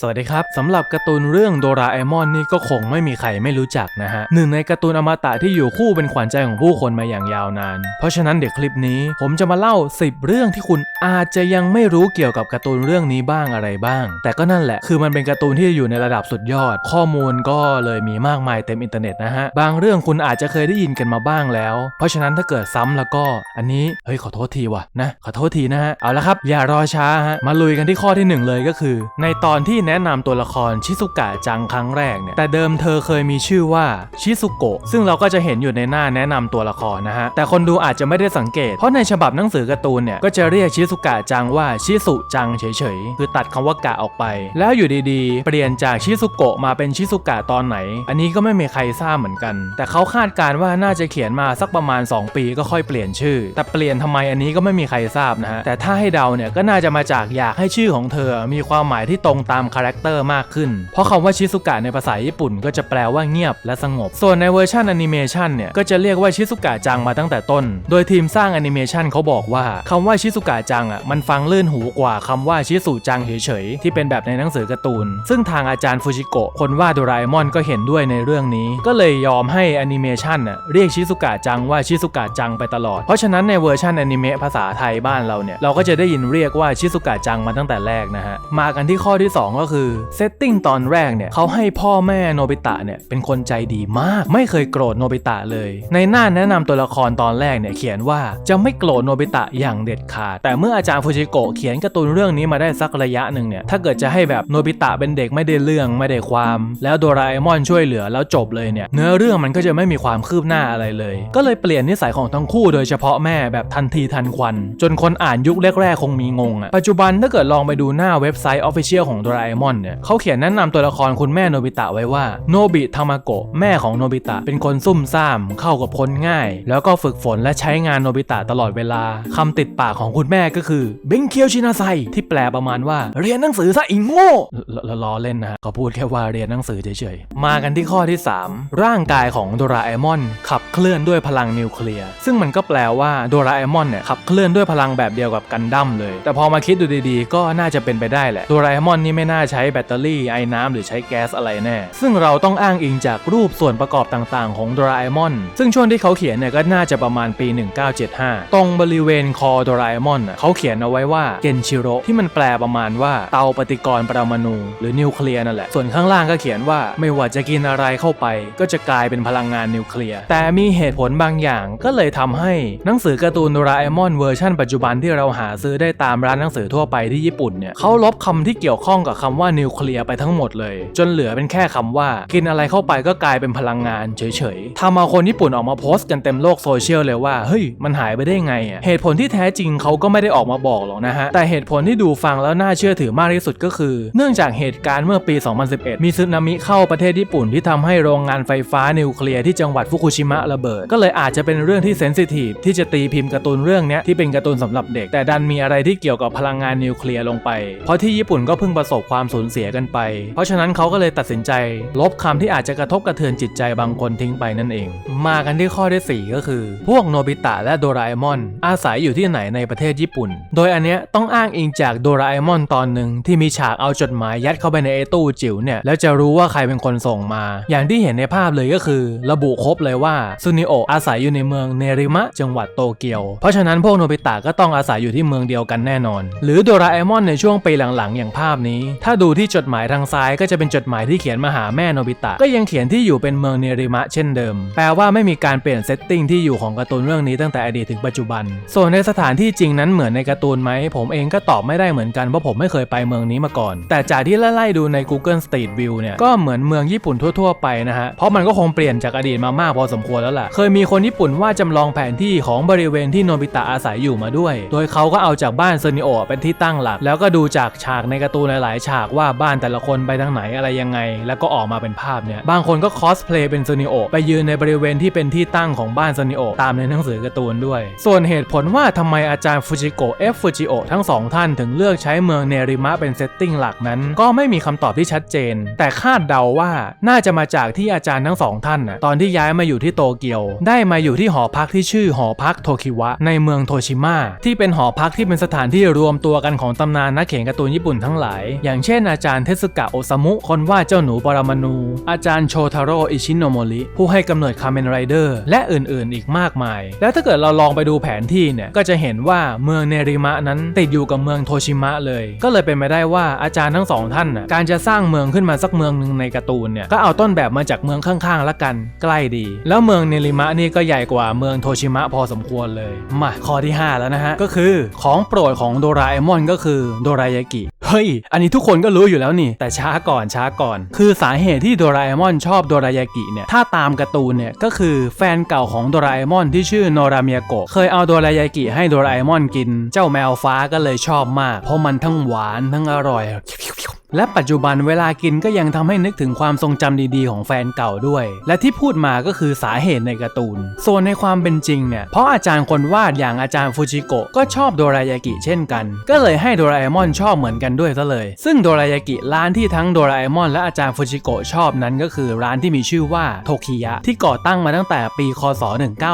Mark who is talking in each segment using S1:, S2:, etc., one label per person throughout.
S1: สวัสดีครับสำหรับการ์ตูนเรื่องโดราเอมอนนี่ก็คงไม่มีใครไม่รู้จักนะฮะหนึ่งในการ์ตูนอมตะที่อยู่คู่เป็นขวัญใจของผู้คนมาอย่างยาวนาน เพราะฉะนั้นเดี๋ยวคลิปนี้ ผมจะมาเล่า 10 เรื่องที่คุณอาจจะยังไม่รู้เกี่ยวกับการ์ตูนเรื่องนี้บ้างอะไรบ้าง แต่ก็นั่นแหละคือมันเป็นการ์ตูนที่อยู่ในระดับสุดยอด ข้อมูลก็เลยมีมากมายเต็มอินเทอร์เน็ตนะฮะบางเรื่องคุณอาจจะเคยได้ยินกันมาบ้างแล้ว เพราะฉะนั้นถ้าเกิดซ้ำแล้วก็อันนี้เฮ้ยขอโทษทีว่ะนะขอโทษทีนะฮะเอาละครับอย่ารอช้าฮะมาลุยกันที่ข้อที่หนึ่งเลยก็คือ ในตอนที่แนะนำตัวละครชิซุกะจังครั้งแรกเนี่ยแต่เดิมเธอเคยมีชื่อว่าชิซุโกะซึ่งเราก็จะเห็นอยู่ในหน้าแนะนำตัวละครนะฮะแต่คนดูอาจจะไม่ได้สังเกต เพราะในฉบับหนังสือการ์ตูนเนี่ยก็จะเรียกชิซุกะจังว่าชิสุจังเฉยๆคือตัดคำว่ากะออกไป แล้วอยู่ดีๆ เปลี่ยนจากชิซุโกะมาเป็นชิซุกะตอนไหน อันนี้ก็ไม่มีใครทราบเหมือนกัน แต่เขาคาดการณ์ว่าน่าจะเขียนมาสักประมาณ 2 ปีก็ค่อยเปลี่ยนชื่อ แต่เปลี่ยนทำไมอันนี้ก็ไม่มีใครทราบนะฮะแต่ถ้าให้เดาเนี่ยก็น่าจะมาจากอยากให้ชื่อของเธอมีความหมายที่ตรงตามคาแรคเตอร์มากขึ้น เพราะคำว่าชิซุกะในภาษาญี่ปุ่นก็จะแปลว่าเงียบและสงบ ส่วนในเวอร์ชันแอนิเมชันเนี่ยก็จะเรียกว่าชิซุกะจังมาตั้งแต่ต้น โดยทีมสร้างแอนิเมชันเขาบอกว่าคำว่าชิซุกะจังอะมันฟังลื่นหูกว่าคำว่าชิสุจังเฉยๆที่เป็นแบบในหนังสือการ์ตูน ซึ่งทางอาจารย์ฟูจิโกะคนวาดโดราเอมอนก็เห็นด้วยในเรื่องนี้ ก็เลยยอมให้แอนิเมชันน่ะเรียกชิซุกะจังว่าชิซุกะจังไปตลอด เพราะฉะนั้นในเวอร์ชันแอนิเมะภาษาไทยบ้านเราเนี่ยเราก็จะได้ยินเรียกว่าชิซุกะจังมาตั้งแต่แรกนะฮะมากันที่ข้อที่ 2ก็คือเซตติ้งตอนแรกเนี่ยเขาให้พ่อแม่โนบิตะเนี่ยเป็นคนใจดีมาก ไม่เคยโกรธโนบิตะเลย ในหน้าแนะนำตัวละครตอนแรกเนี่ยเขียนว่าจะไม่โกรธโนบิตะอย่างเด็ดขาด แต่เมื่ออาจารย์ฟูจิโกะเขียนการ์ตูนเรื่องนี้มาได้สักระยะหนึ่งเนี่ยถ้าเกิดจะให้แบบโนบิตะเป็นเด็กไม่ได้เรื่องไม่ได้ความ แล้วโดราเอมอนช่วยเหลือแล้วจบเลยเนี่ยเนื้อเรื่องมันก็จะไม่มีความคืบหน้าอะไรเลย ก็เลยเปลี่ยนนิสัยของทั้งคู่โดยเฉพาะแม่แบบทันทีทันควัน จนคนอ่านยุคแรกๆคงมีงงอะปัจจุบันถ้าเกิดลองไปดูหน้าเว็บไซต์ Official ของโดราเอมอนเนี่ยเขาเขียนแนะนำตัวละครคุณแม่โนบิตะไว้ว่าโนบิทามาโกะแม่ของโนบิตะเป็นคนซุ่มซ่าม เข้ากับคนง่าย แล้วก็ฝึกฝนและใช้งานโนบิตะตลอดเวลาคำติดปากของคุณแม่ก็คือเบงเคียวชินาไซที่แปลประมาณว่าเรียนหนังสือซะอีโง่ล้อเล่นนะฮะเขาพูดแค่ว่าเรียนหนังสือเฉยๆ มากันที่ข้อที่ 3 ร่างกายของโดราเอมอนขับเคลื่อนด้วยพลังนิวเคลียร์ ซึ่งมันก็แปลว่าโดราเอมอนเนี่ยขับเคลื่อนด้วยพลังแบบเดียวกับกันดั้มเลย แต่พอมาคิดดูดีๆ ก็น่าจะเป็นไปได้แหละโดราเอมอนนี่ไม่น่าใช้แบตเตอรี่ไอ้น้ำหรือใช้แก๊สอะไรแน่ ซึ่งเราต้องอ้างอิงจากรูปส่วนประกอบต่างๆ ของโดราเอมอน ซึ่งช่วงที่เขาเขียนเนี่ยก็น่าจะประมาณปี 1975 ตรงบริเวณคอโดราเอมอนเขาเขียนเอาไว้ว่าเกนชิโรที่มันแปลประมาณว่าเตาปฏิกรณ์ปรมาณูหรือนิวเคลียร์นั่นแหละ ส่วนข้างล่างก็เขียนว่าไม่ว่าจะกินอะไรเข้าไป ก็จะกลายเป็นพลังงานนิวเคลียร์ แต่มีเหตุผลบางอย่างก็เลยทำให้หนังสือการ์ตูนโดราเอมอนเวอร์ชันปัจจุบันที่เราหาซื้อได้ตามร้านหนังสือทั่วไปที่ญี่ปุ่นเนี่ยเขาลบคำที่เกี่ยวข้องกับคำว่านิวเคลียร์ไปทั้งหมดเลย จนเหลือเป็นแค่คำว่า กินอะไรเข้าไปก็กลายเป็นพลังงานเฉยๆทำเอาคนญี่ปุ่นออกมาโพสต์กันเต็มโลกโซเชียลเลยว่าเฮ้ยมันหายไปได้ไงอะเหตุผลที่แท้จริงเขาก็ไม่ได้ออกมาบอกหรอกนะฮะแต่เหตุผลที่ดูฟังแล้วน่าเชื่อถือมากที่สุดก็คือ เนื่องจากเหตุการณ์เมื่อปี 2011 มีสึนามิเข้าประเทศญี่ปุ่นที่ทำให้โรงงานไฟฟ้านิวเคลียร์ที่จังหวัดฟุกุชิมะระเบิด ก็เลยอาจจะเป็นเรื่องที่เซนซิทีฟที่จะตีพิมพ์การ์ตูนเรื่องนี้ที่เป็นการ์ตูนสำหรับเด็ก แต่ดันมีอะไรที่เกี่ยวกับพลังงานนิวเคลียร์ลงไป เพราะที่ญี่ปุ่นก็เพิ่งประสบความสูญเสียกันไป เพราะฉะนั้นเขาก็เลยตัดสินใจ ลบคำที่อาจจะกระทบกระเทือนจิตใจบางคนทิ้งไปนั่นเอง มากันที่ข้อที่ 4 ก็คือ พวกโนบิตะและโดราเอมอน อาศัยอยู่ที่ไหนในประเทศญี่ปุ่น โดยอันเนี้ยต้องอ้างอิงจากโดราเอมอนตอนหนึ่งที่มีฉากเอาจดหมายยัดเข้าไปในไอ้ตู้จิ๋วเนี่ยแล้วจะรู้ว่าใครเป็นคนส่งมา อย่างที่เห็นในภาพเลยก็คือ ระบุครบเลยว่าซุนิโอะอาศัยอยู่ในเมืองเนริมะ จังหวัดโตเกียว เพราะฉะนั้นพวกโนบิตะก็ต้องอาศัยอยู่ที่เมืองเดียวกันแน่นอน หรือโดราเอมอนในช่วงปีหลังๆ อย่างภาพนี้ถ้าดูที่จดหมายทางซ้ายก็จะเป็นจดหมายที่เขียนมาหาแม่โนบิตะ ก็ยังเขียนที่อยู่เป็นเมืองเนริมะเช่นเดิม แปลว่าไม่มีการเปลี่ยนเซตติ้งที่อยู่ของการ์ตูนเรื่องนี้ตั้งแต่อดีตถึงปัจจุบัน ส่วนในสถานที่จริงนั้นเหมือนในการ์ตูนไหม ผมเองก็ตอบไม่ได้เหมือนกันเพราะผมไม่เคยไปเมืองนี้มาก่อน แต่จากที่ไล่ดูใน Google Street View เนี่ยก็เหมือนเมืองญี่ปุ่นทั่ว ๆ ไปนะฮะ เพราะมันก็คงเปลี่ยนจากอดีตมามากพอสมควรแล้วล่ะ เคยมีคนญี่ปุ่นวาดจำลองแผนที่ของบริเวณที่โนบิตะอาศัยอยู่มาด้วย โดยเขาก็เอาจากบ้านเซนิโอเป็นที่ตั้งหลัก แล้วก็ดูจากฉากในการ์ตูนหลายๆฉากากว่าบ้านแต่ละคนไปทางไหนอะไรยังไง แล้วก็ออกมาเป็นภาพเนี่ย บางคนก็คอสเพลย์เป็นเซนิโอไปยืนในบริเวณที่เป็นที่ตั้งของบ้านเซนิโอตามในหนังสือการ์ตูนด้วย ส่วนเหตุผลว่าทำไมอาจารย์ฟูจิโกะเอฟฟูจิโอทั้งสองท่านถึงเลือกใช้เมืองเนริมะเป็นเซตติ้งหลักนั้น ก็ไม่มีคำตอบที่ชัดเจน แต่คาดเดาว่าน่าจะมาจากที่อาจารย์ทั้งสองท่านน่ะตอนที่ย้ายมาอยู่ที่โตเกียว ได้มาอยู่ที่หอพักที่ชื่อหอพักโทคิวะ ในเมืองโทชิมะที่เป็นหอพักที่เป็นสถานที่รวมตัวกันของตำนานนักเขียนการ์ตูนญี่ปุ่นทั้งหลาย อย่างเช่นอาจารย์เทสึกะโอซามุ คนวาดเจ้าหนูปรมาณู อาจารย์โชทาโร่อิชิโนโมริ ผู้ให้กำเนิดคาเมนไรเดอร์ และอื่นๆ อีกมากมาย แล้วถ้าเกิดเราลองไปดูแผนที่เนี่ย ก็จะเห็นว่าเมืองเนริมะนั้นติดอยู่กับเมืองโทชิมะเลย ก็เลยเป็นไปได้ว่าอาจารย์ทั้งสองท่านน่ะการจะสร้างเมืองขึ้นมาสักเมืองหนึ่งในการ์ตูนเนี่ย ก็เอาต้นแบบมาจากเมืองข้างๆละกัน ใกล้ดี แล้วเมืองเนริมะนี่ก็ใหญ่กว่าเมืองโทชิมะพอสมควรเลย มาข้อที่ 5 แล้วนะฮะ ก็คือของโปรดของโดราเอมอนก็คือโดรายากิ ฮ้ย อันนี้ทุกคนก็รู้อยู่แล้วนี่ แต่ช้าก่อนช้าก่อน คือสาเหตุที่โดราเอมอนชอบโดรายากิเนี่ย ถ้าตามการ์ตูนเนี่ย ก็คือแฟนเก่าของโดราเอมอนที่ชื่อโนราเมียโกะ เคยเอาโดรายากิให้โดราเอมอนกิน เจ้าแมวฟ้าก็เลยชอบมาก เพราะมันทั้งหวานทั้งอร่อย และปัจจุบันเวลากินก็ยังทำให้นึกถึงความทรงจำดีๆ ของแฟนเก่าด้วย และที่พูดมาก็คือสาเหตุในการ์ตูน ส่วนในความเป็นจริงเนี่ยเพราะอาจารย์คนวาดอย่างอาจารย์ฟูจิโกะก็ชอบโดรายากิเช่นกัน ก็เลยให้โดราเอมอนชอบเหมือนกันด้วยซะเลย ซึ่งโดรายากิร้านที่ทั้งโดราเอมอนและอาจารย์ฟูจิโกะชอบนั้นก็คือร้านที่มีชื่อว่าโทคิยะที่ก่อตั้งมาตั้งแต่ปีคศ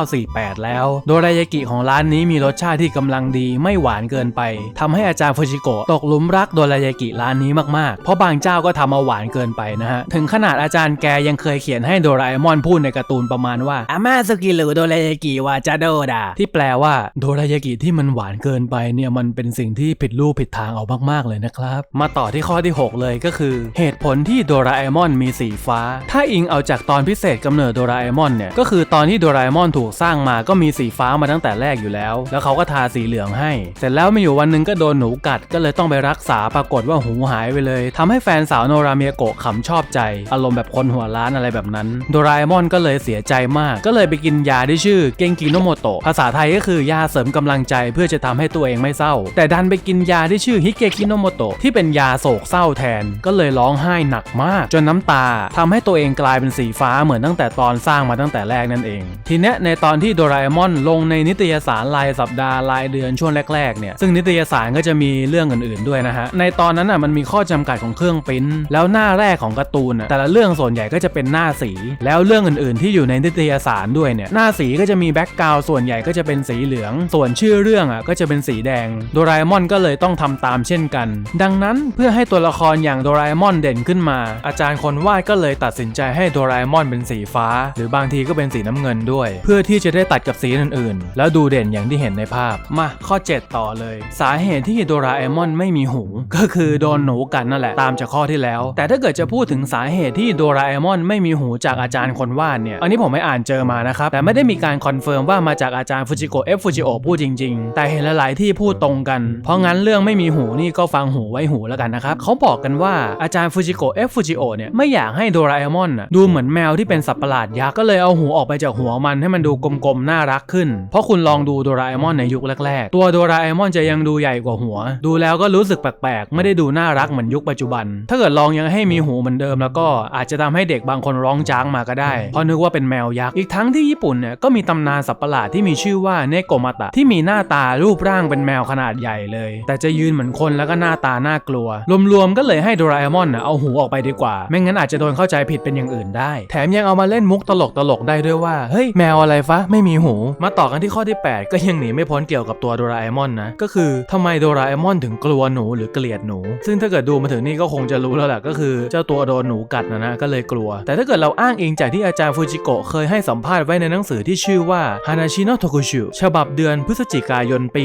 S1: 1948 แล้ว โดรายากิของร้านนี้มีรสชาติที่กำลังดีไม่หวานเกินไปทำให้อาจารย์ฟูจิโกะตกหลุมรักโดรายากิร้านนี้มากๆเพราะบางเจ้าก็ทำมาหวานเกินไปนะฮะ ถึงขนาดอาจารย์แกยังเคยเขียนให้โดราเอมอนพูดในการ์ตูนประมาณว่าอาม่าสกิหรือโดรายากิวาจาโดดาที่แปลว่าโดรายากิที่มันหวานเกินไปเนี่ยมันเป็นสิ่งที่ผิดรูปผิดทางเอามากๆเลยนะครับ มาต่อที่ข้อที่ 6 เลยก็คือ เหตุผลที่โดราเอมอนมีสีฟ้า ถ้าอิงเอาจากตอนพิเศษกำเนิดโดราเอมอนเนี่ยก็คือตอนที่โดราเอมอนถูกสร้างมาก็มีสีฟ้ามาตั้งแต่แรกอยู่แล้ว แล้วเขาก็ทาสีเหลืองให้ เสร็จแล้วมีอยู่วันหนึ่งก็โดนหนูกัดก็เลยต้องไปรักษาปรากฏว่าหูหายไปเลยทำให้แฟนสาวโนราเมียโกะขำชอบใจ อารมณ์แบบคนหัวล้านอะไรแบบนั้น โดราเอมอนก็เลยเสียใจมาก ก็เลยไปกินยาที่ชื่อเกงกิโนโมโตะ ภาษาไทยก็คือยาเสริมกำลังใจเพื่อจะทำให้ตัวเองไม่เศร้า แต่ดันไปกินยาที่ชื่อฮิเกกิโนโมโตะที่เป็นยาโศกเศร้าแทน ก็เลยร้องไห้หนักมาก จนน้ำตาทำให้ตัวเองกลายเป็นสีฟ้าเหมือนตั้งแต่ตอนสร้างมาตั้งแต่แรกนั่นเอง ทีเนี้ยในตอนที่โดราเอมอนลงในนิตยสารรายสัปดาห์รายเดือนช่วงแรกๆเนี่ยซึ่งนิตยสารก็จะมีเรื่องอื่น ๆด้วยนะฮะในตอนนั้นอะมันมีข้อจำกัดของเครื่องปริ้นแล้วหน้าแรกของการ์ตูนอะแต่ละเรื่องส่วนใหญ่ก็จะเป็นหน้าสี แล้วเรื่องอื่นๆ ที่อยู่ในนิตยสารด้วยเนี่ยหน้าสีก็จะมีแบ็กกราวส่วนใหญ่ก็จะเป็นสีเหลือง ส่วนชื่อเรื่องอะก็จะเป็นสีแดง โดราเอมอนก็เลยต้องทำตามเช่นกัน ดังนั้นเพื่อให้ตัวละครอย่างโดราเอมอนเด่นขึ้นมา อาจารย์คนวาดก็เลยตัดสินใจให้โดราเอมอนเป็นสีฟ้า หรือบางทีก็เป็นสีน้ำเงินด้วย เพื่อที่จะได้ตัดกับสีอื่นๆ แล้วดูเด่นอย่างที่เห็นในภาพมาข้อ 7 ต่อเลย สาเหตุที่โดราเอมอนไม่มีหู ก็คือโดนหนูกัดนั่นแหละตามจากข้อที่แล้ว แต่ถ้าเกิดจะพูดถึงสาเหตุที่โดราเอมอนไม่มีหูจากอาจารย์คนวาดเนี่ยอันนี้ผมไม่อ่านเจอมานะครับแต่ไม่ได้มีการคอนเฟิร์มว่ามาจากอาจารย์ฟูจิโกะเอฟฟูจิโอพูดจริง ๆ แต่เห็นหลายๆที่พูดตรงกัน เพราะงั้นเรื่องไม่มีหูนี่ก็ฟังหูไว้หูแล้วกันนะครับเขาบอกกันว่าอาจารย์ฟูจิโกะเอฟฟูจิโอเนี่ยไม่อยากให้โดราเอมอนดูเหมือนแมวที่เป็นสัตว์ประหลาดยักษ์ก็เลยเอาหูออกไปจากหัวมันให้มันดูกลมๆน่ารักขึ้น เพราะคุณลองดูโดราเอมอนในยุคแรกๆ ตัวโดราเอมอนจะยังดูใหญ่กว่าหัว ดูแล้วก็รู้สึกแปลกๆ ไม่ได้ดูน่ารักเหมือนยุคปัจจุบัน ถ้าเกิดลองยังให้มีหูเหมือนเดิมแล้วก็อาจจะทำให้เด็กบางคนร้องจ้างมาก็ได้ เพราะนึกว่าเป็นแมวยักษ์ อีกทั้งที่ญี่ปุ่นเนี่ยก็มีตำนานสัตว์ประหลาดที่มีชื่อว่าเนโกมาตะที่มีหน้าตารูปร่างเป็นแมวขนาดใหญ่เลย แต่จะยืนเหมือนคนแล้วก็หน้าตาน่ากลัว รวมๆก็เลยให้โดราเอมอนน่ะเอาหูออกไปดีกว่า ไม่งั้นอาจจะโดนเข้าใจผิดเป็นอย่างอื่นได้ แถมยังเอามาเล่นมุกตลกๆได้ด้วยว่า เฮ้ยแมวอะไรฟะไม่มีหู มาต่อกันที่ข้อที่ 8 ก็ยังหนีไม่พ้นเกี่ยวกับตัวโดราเอมอนนะ ก็คือทำไมโดราเอมอนถึงกลัวหนูหรือเกลียดหนู ซึ่งถ้าเกิดดูมาถึงนี่ก็คงจะรู้แล้วแหละก็คือเจ้าตัวโดนหนูกัดนะนะก็เลยกลัว แต่ถ้าเกิดเราอ้างอิงจากที่อาจารย์ฟูจิโกะเคยให้สัมภาษณ์ไว้ในหนังสือที่ชื่อว่า Hanashi no Tokushu ฉบับเดือนพฤศจิกายนปี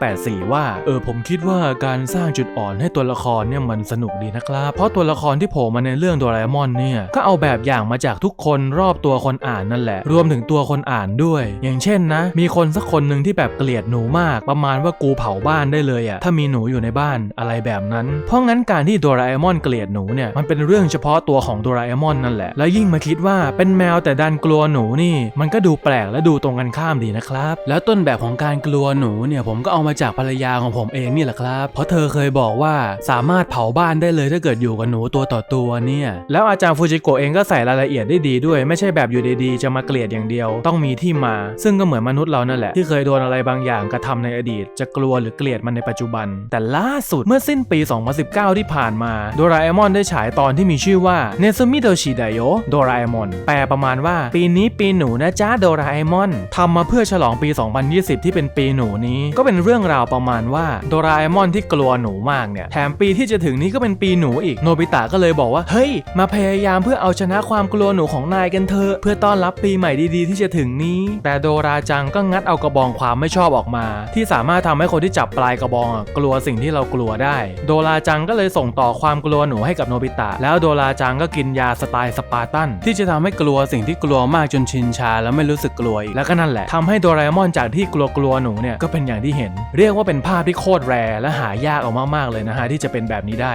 S1: 1984 ว่า เออผมคิดว่าการสร้างจุดอ่อนให้ตัวละครเนี่ยมันสนุกดีนะครับ เพราะตัวละครที่โผล่มาในเรื่องโดราเอมอนเนี่ยก็เอาแบบอย่างมาจากทุกคนรอบตัวคนอ่านนั่นแหละ รวมถึงตัวคนอ่านด้วย อย่างเช่นนะ มีคนสักคนหนึ่งที่แบบเกลียดหนูมาก ประมาณว่ากูเผาบ้านได้เลยอะถ้ามีหนูอยู่ในบ้านอะไรแบบนั้น เพราะงั้นการที่โดราเอมอนเกลียดหนูเนี่ยมันเป็นเรื่องเฉพาะตัวของโดราเอมอนนั่นแหละ แล้วยิ่งมาคิดว่าเป็นแมวแต่ดันกลัวหนูนี่มันก็ดูแปลกและดูตรงกันข้ามดีนะครับ แล้วต้นแบบของการกลัวหนูเนี่ยผมก็เอามาจากภรรยาของผมเองนี่แหละครับ เพราะเธอเคยบอกว่าสามารถเผาบ้านได้เลยถ้าเกิดอยู่กับหนูตัวต่อตัวเนี่ย แล้วอาจารย์ฟูจิโกะเองก็ใส่รายละเอียดได้ดีด้วย ไม่ใช่แบบอยู่ดีๆ จะมาเกลียดอย่างเดียว ต้องมีที่มา ซึ่งก็เหมือนมนุษย์เรานั่นแหละ ที่เคยโดนอะไรบางอย่างกระทำในอดีต จะกลัวหรือเกลียดมันในปัจจุบัน แต่ล่าสุดเมื่อสิ้นปี 2019 ที่ผ่านมาโดราเอมอนได้ฉายตอนที่มีชื่อว่าเนซุมิโดชิไดโยโดราเอมอนแปลประมาณว่าปีนี้ปีหนูนะจ้าโดราเอมอนทำมาเพื่อฉลองปี 2020 ที่เป็นปีหนูนี้ ก็เป็นเรื่องราวประมาณว่าโดราเอมอนที่กลัวหนูมากเนี่ยแถมปีที่จะถึงนี้ก็เป็นปีหนูอีกโนบิตะก็เลยบอกว่าเฮ้ย มาพยายามเพื่อเอาชนะความกลัวหนูของนายกันเถอะเพื่อต้อนรับปีใหม่ดีๆ ที่จะถึงนี้ แต่โดราจังก็งัดเอากระบองความไม่ชอบออกมา ที่สามารถทำให้คนที่จับปลายกระบองกลัวสิ่งที่เรากลัวได้ โดราจังก็เลยส่ต่อความกลัวหนูให้กับโนบิตะ แล้วโดราจังก็กินยาสไตล์สปาร์ตันที่จะทำให้กลัวสิ่งที่กลัวมากจนชินชา แล้วไม่รู้สึกกลัวอีกแล้วก็นั่นแหละทำให้โดราเอมอนจากที่กลัวกลัวๆหนูเนี่ยก็เป็นอย่างที่เห็น เรียกว่าเป็นภาพที่โคตรแรร์และหายากออกมากๆเลยนะฮะที่จะเป็นแบบนี้ได้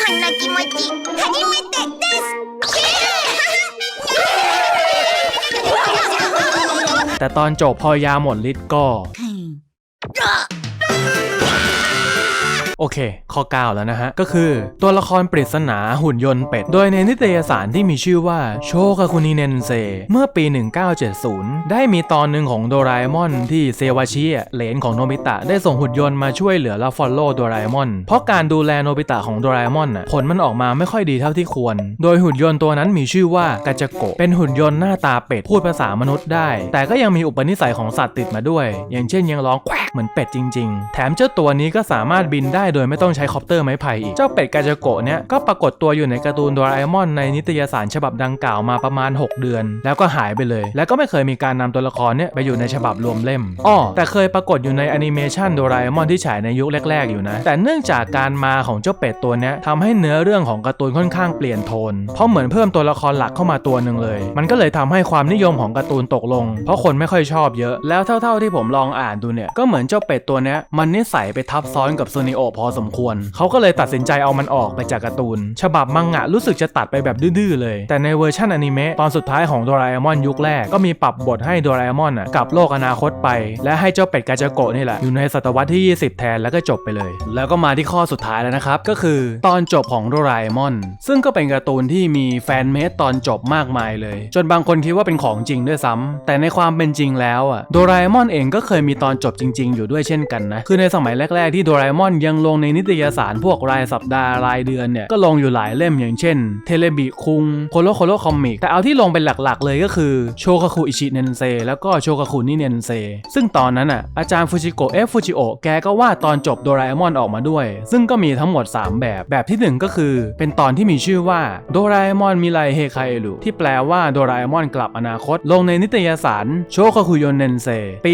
S2: こんな気持ち初めてです
S1: แต่ตอนจบพอยาหมดฤทธิ์ก็ โอเค ข้อ 9 แล้วนะฮะ ก็คือตัวละครปริศนาหุ่นยนต์เป็ด โดยในนิตยสารที่มีชื่อว่าโชคาคุนิเนนเซ เมื่อปี 1970 ได้มีตอนหนึ่งของโดราเอมอนที่เซวาชิอเหลนของโนบิตะได้ส่งหุ่นยนต์มาช่วยเหลือและฟอลโล่โดราเอมอน เพราะการดูแลโนบิตะของโดราเอมอนผลมันออกมาไม่ค่อยดีเท่าที่ควร โดยหุ่นยนต์ตัวนั้นมีชื่อว่ากาจโกะเป็นหุ่นยนต์หน้าตาเป็ดพูดภาษามนุษย์ได้ แต่ก็ยังมีอุปนิสัยของสัตว์ติดมาด้วย อย่างเช่นยังร้องแควกเหมือนเป็ดจริง ๆ แถมเจ้าตัวนี้ก็สามารถบินได้โดยไม่ต้องใช้คอปเตอร์ไม้ไผ่อีก เจ้าเป็ดกาจโกะเนี่ยก็ปรากฏตัวอยู่ในการ์ตูนโดราเอมอนในนิตยสารฉบับดังกล่าวมาประมาณ 6 เดือน แล้วก็หายไปเลย แล้วก็ไม่เคยมีการนำตัวละครเนี่ยไปอยู่ในฉบับรวมเล่มอ้อแต่เคยปรากฏอยู่ในแอนิเมชันโดราเอมอนที่ฉายในยุคแรก ๆอยู่นะ แต่เนื่องจากการมาของเจ้าเป็ดตัวเนี้ยทำให้เนื้อเรื่องของการ์ตูนค่อนข้างเปลี่ยนโทน เพราะเหมือนเพิ่มตัวละครหลักเข้ามาตัวหนึ่งเลย มันก็เลยทำให้ความนิยมของการ์ตูนตกลง เพราะคนไม่ค่อยชอบเยอะ แล้วเท่า ๆที่ผมลองอ่านดูเนี่ย ก็เหมือนเจ้าเป็ดตัวเนี้ยมันนิสัยไปทับซ้อนกับซูนิโอพอสมควร เขาก็เลยตัดสินใจเอามันออกไปจากการ์ตูน ฉบับมังงะรู้สึกจะตัดไปแบบดื้อๆเลย แต่ในเวอร์ชันอนิเมะตอนสุดท้ายของโดราเอมอนยุคแรกก็มีปรับบทให้โดราเอมอนอะกลับโลกอนาคตไป และให้เจ้าเป็ดกาจโกะนี่แหละอยู่ในศตวรรษที่ 20 แทนแล้วก็จบไปเลย แล้วก็มาที่ข้อสุดท้ายแล้วนะครับก็คือตอนจบของโดราเอมอนซึ่งก็เป็นการ์ตูนที่มีแฟนเมดตอนจบมากมายเลย จนบางคนคิดว่าเป็นของจริงด้วยซ้ำแต่ในความเป็นจริงแล้วอะโดราเอมอนเองก็เคยมีตอนจบจริง ๆ อยู่ด้วยเช่นกันนะคือในสมัยแรก ๆที่โดราเอมอนยังลงในนิตยสารพวกรายสัปดาห์รายเดือนเนี่ยก็ลงอยู่หลายเล่มอย่างเช่นเทเลบิคุงโคโลโคโลคอมิกแต่เอาที่ลงเป็นหลักๆ เลยก็คือโชคาคุอิชิเนนเซแล้วก็โชคาคุนิเนนเซซึ่งตอนนั้นอะอาจารย์ฟูจิโกะเอฟฟูจิโอะแกก็วาดตอนจบโดราเอมอนออกมาด้วย ซึ่งก็มีทั้งหมด 3 แบบแบบที่ 1 ก็คือ เป็นตอนที่มีชื่อว่าโดราเอมอนมิไรเฮคาเอรุที่แปลว่าโดราเอมอนกลับอนาคต ลงในนิตยสารโชคาคุโยนเนนเซปี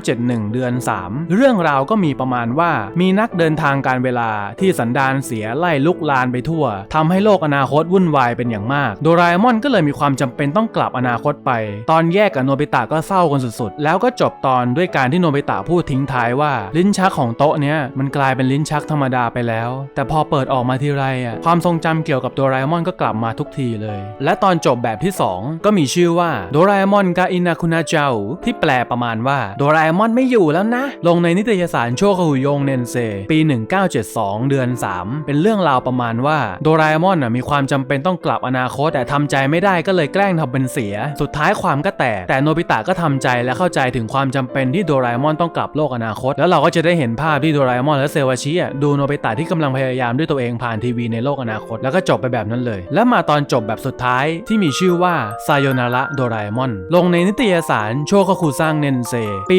S1: 1971 เดือน 3 เรื่องราวก็มีประมาณว่ามีนักเดินทางางการเวลาที่สันดานเสียไล่ลุกลานไปทั่วทำให้โลกอนาคตวุ่นวายเป็นอย่างมาก โดราเอมอนก็เลยมีความจำเป็นต้องกลับอนาคตไป ตอนแยกกับโนบิตะก็เศร้ากันสุดๆ แล้วก็จบตอนด้วยการที่โนบิตะพูดทิ้งท้ายว่า ลิ้นชักของโต๊ะเนี้ยมันกลายเป็นลิ้นชักธรรมดาไปแล้ว แต่พอเปิดออกมาทีไรอะความทรงจำเกี่ยวกับโดราเอมอนก็กลับมาทุกทีเลย และตอนจบแบบที่ 2 ก็มีชื่อว่าโดราเอมอนกาอินาคุนาเจ้าที่แปลประมาณว่าโดราเอมอนไม่อยู่แล้วนะ ลงในนิตยสารโชคหุยงเนนเซปี1972 เดือน 3 เป็นเรื่องราวประมาณว่าโดราเอมอนมีความจำเป็นต้องกลับอนาคต แต่ทำใจไม่ได้ก็เลยแกล้งทำเป็นเสีย สุดท้ายความก็แตก แต่โนบิตะก็ทำใจและเข้าใจถึงความจำเป็นที่โดราเอมอนต้องกลับโลกอนาคต แล้วเราก็จะได้เห็นภาพที่โดราเอมอนและเซวาชิดูโนบิตะที่กำลังพยายามด้วยตัวเองผ่านทีวีในโลกอนาคต แล้วก็จบไปแบบนั้นเลย และมาตอนจบแบบสุดท้ายที่มีชื่อว่าซายโนาระโดราเอมอนลงในนิตยสารโชคคุซังเนนเซปี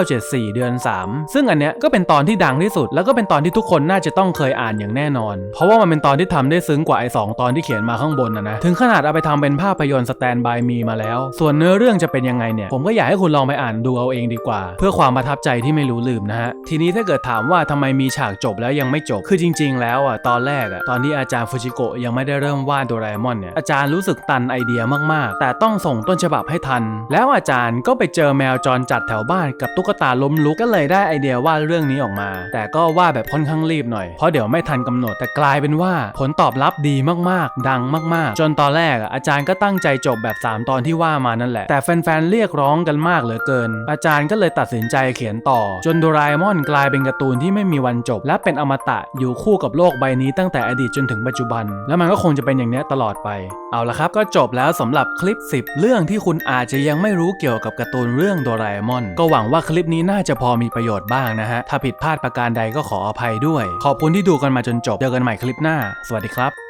S1: 1974 เดือน 3 ซึ่งอันเนี้ยก็เป็นตอนที่ดังที่สุดแล้วก็เป็นตอนที่ทุกคนน่าจะต้องเคยอ่านอย่างแน่นอน เพราะว่ามันเป็นตอนที่ทำได้ซึ้งกว่าไอ้สองตอนที่เขียนมาข้างบนนะนะ ถึงขนาดเอาไปทำเป็นภาพยนตร์สแตนบายมีมาแล้ว ส่วนเนื้อเรื่องจะเป็นยังไงเนี่ย ผมก็อยากให้คุณลองไปอ่านดูเอาเองดีกว่า เพื่อความประทับใจที่ไม่รู้ลืมนะฮะ ทีนี้ถ้าเกิดถามว่าทำไมมีฉากจบแล้วยังไม่จบ คือจริง ๆ แล้วอะตอนแรกอะตอนที่อาจารย์ฟูจิโกะยังไม่ได้เริ่มวาดโดราเอมอนเนี่ย อาจารย์รู้สึกตันไอเดียมากๆ แต่ต้องส่งต้นฉบับให้ทัน แล้วอาจารย์ก็ไปเจอแมวจรจัดแถวบ้านกับตุ๊กตาล้มลุกก็เลยได้ไอเดียวาดเรื่องนี้ออกมา แต่ก็วาดแบบค่อนข้างรีบหน่อย เพราะเดี๋ยวไม่ทันกำหนดแต่กลายเป็นว่าผลตอบรับดีมากๆ ดังมากๆ จนตอนแรกอาจารย์ก็ตั้งใจจบแบบ 3 ตอนที่ว่ามานั่นแหละ แต่แฟนๆเรียกร้องกันมากเหลือเกิน อาจารย์ก็เลยตัดสินใจเขียนต่อ จนโดราเอมอนกลายเป็นการ์ตูนที่ไม่มีวันจบ และเป็นอมตะอยู่คู่กับโลกใบนี้ตั้งแต่อดีตจนถึงปัจจุบัน แล้วมันก็คงจะเป็นอย่างนี้ตลอดไป เอาละครับก็จบแล้วสำหรับคลิป 10 เรื่องที่คุณอาจจะยังไม่รู้เกี่ยวกับการ์ตูนเรื่องโดราเอมอนก็หวังว่าคลิปนี้น่าจะพอมีประโยชน์บ้างนะฮะถ้าผิดพลาดประการใดก็ขอออภัยด้วย ขอบคุณที่ดูกันมาจนจบ เจอกันใหม่คลิปหน้า สวัสดีครับ